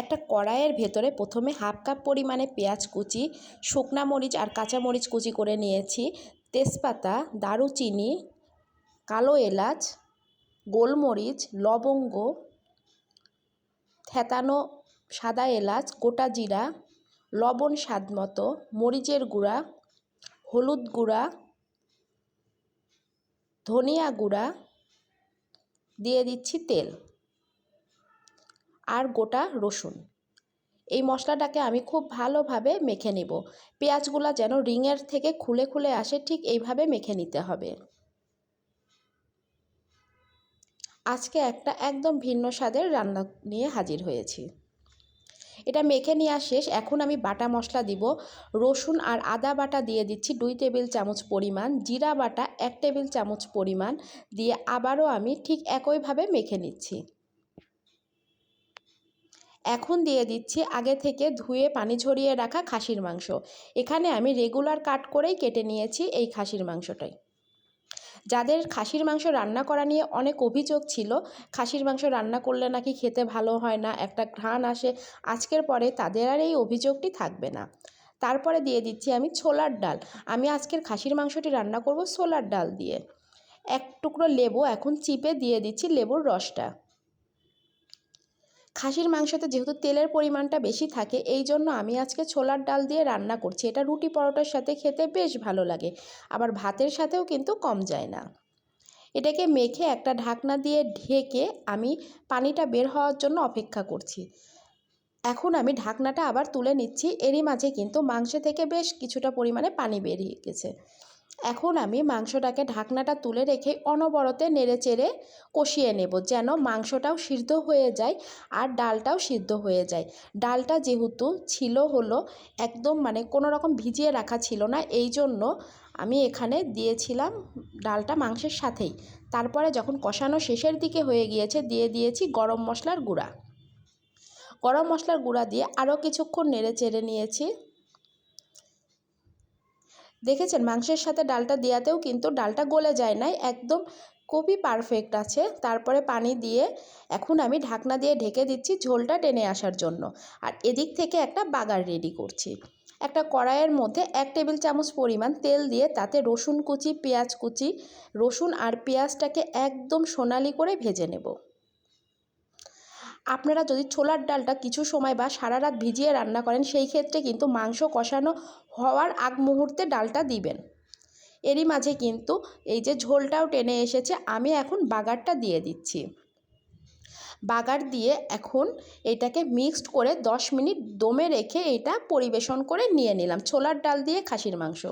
একটা কড়াইয়ের ভেতরে প্রথমে হাফ কাপ পরিমাণে পেঁয়াজ কুচি, শুকনা মরিচ আর কাঁচা মরিচ কুচি করে নিয়েছি, তেজপাতা, দারুচিনি, কালো এলাচ, গোলমরিচ, লবঙ্গ, থেতানো সাদা এলাচ, গোটা জিরা, লবণ স্বাদ মতো, মরিচের গুঁড়া, হলুদ গুঁড়া, ধনিয়া গুঁড়া দিয়ে দিচ্ছি তেল। আর গোটা রসুন। এই মশলাটাকে আমি খুব ভালোভাবে মেখে নেব। পেঁয়াজগুলো যেন রিংয়ের থেকে খুলে খুলে আসে, ঠিক এইভাবে মেখে নিতে হবে। আজকে একটা একদম ভিন্ন স্বাদের রান্না নিয়ে হাজির হয়েছি। এটা মেখে নেওয়া শেষ, এখন আমি বাটা মশলা দিব। রসুন আর আদা বাটা দিয়ে দিচ্ছি দুই টেবিল চামচ পরিমাণ, জিরা বাটা এক টেবিল চামচ পরিমাণ দিয়ে আবারও আমি ঠিক একইভাবে মেখে নিচ্ছি। এখন দিয়ে দিচ্ছি আগে থেকে ধুয়ে পানি ঝরিয়ে রাখা খাসির মাংস। এখানে আমি রেগুলার কাট করেই কেটে নিয়েছি এই খাসির মাংসটাই। যাদের খাসির মাংস রান্না করা নিয়ে অনেক অভিযোগ ছিল, খাসির মাংস রান্না করলে নাকি খেতে ভালো হয় না, একটা ঘ্রাণ আসে, আজকের পরে তাদের আর এই অভিযোগটি থাকবে না। তারপরে দিয়ে দিচ্ছি আমি ছোলার ডাল। আমি আজকের খাসির মাংসটি রান্না করব ছোলার ডাল দিয়ে। এক টুকরো লেবু এখন চিপে দিয়ে দিচ্ছি লেবুর রসটা। খাসির মাংসতে যেহেতু তেলের পরিমাণটা বেশি থাকে, এই জন্য আমি আজকে ছোলার ডাল দিয়ে রান্না করছি। এটা রুটি পরোটার সাথে খেতে বেশ ভালো লাগে, আবার ভাতের সাথেও কিন্তু কম যায় না। এটাকে মেখে একটা ঢাকনা দিয়ে ঢেকে আমি পানিটা বের হওয়ার জন্য অপেক্ষা করছি। এখন আমি ঢাকনাটা আবার তুলে নিচ্ছি, এরই মাঝে কিন্তু মাংস থেকে বেশ কিছুটা পরিমাণে পানি বেরিয়ে গেছে। এখন আমি মাংসটাকে ঢাকনাটা তুলে রেখে অনবরতে নেড়ে চেড়ে কষিয়ে নেব যেন মাংসটাও সিদ্ধ হয়ে যায় আর ডালটাও সিদ্ধ হয়ে যায়। ডালটা যেহেতু ছিল হলো একদম মানে কোনো রকম ভিজিয়ে রাখা ছিল না, এই জন্য আমি এখানে দিয়েছিলাম ডালটা মাংসের সাথেই। তারপরে যখন কষানো শেষের দিকে হয়ে গিয়েছে, দিয়ে দিয়েছি গরম মশলার গুঁড়া। গরম মশলার গুঁড়া দিয়ে আরও কিছুক্ষণ নেড়ে চেড়ে নিয়েছি। দেখেছেন, মাংসের সাথে ডালটা দেওয়াতেও কিন্তু ডালটা গলে যায় নাই, একদম খুবই পারফেক্ট আছে। তারপরে পানি দিয়ে এখন আমি ঢাকনা দিয়ে ঢেকে দিচ্ছি ঝোলটা টেনে আসার জন্য। আর এদিক থেকে একটা বাগার রেডি করছি। একটা কড়াইয়ের মধ্যে এক টেবিল চামচ পরিমাণ তেল দিয়ে তাতে রসুন কুচি, পেঁয়াজ কুচি, রসুন আর পেঁয়াজটাকে একদম সোনালি করে ভেজে নেব। আপনারা যদি ছোলার ডালটা কিছু সময় বা সারা রাত ভিজিয়ে রান্না করেন, সেই ক্ষেত্রে কিন্তু মাংস কষানো হওয়ার আগ মুহূর্তে ডালটা দিবেন। এরই মাঝে কিন্তু এই যে ঝোলটাও টেনে এসেছে, আমি এখন বাগারটা দিয়ে দিচ্ছি। বাগার দিয়ে এখন এটাকে মিক্সড করে দশ মিনিট দমে রেখে এটা পরিবেশন করে নিয়ে নিলাম। ছোলার ডাল দিয়ে খাসির মাংস।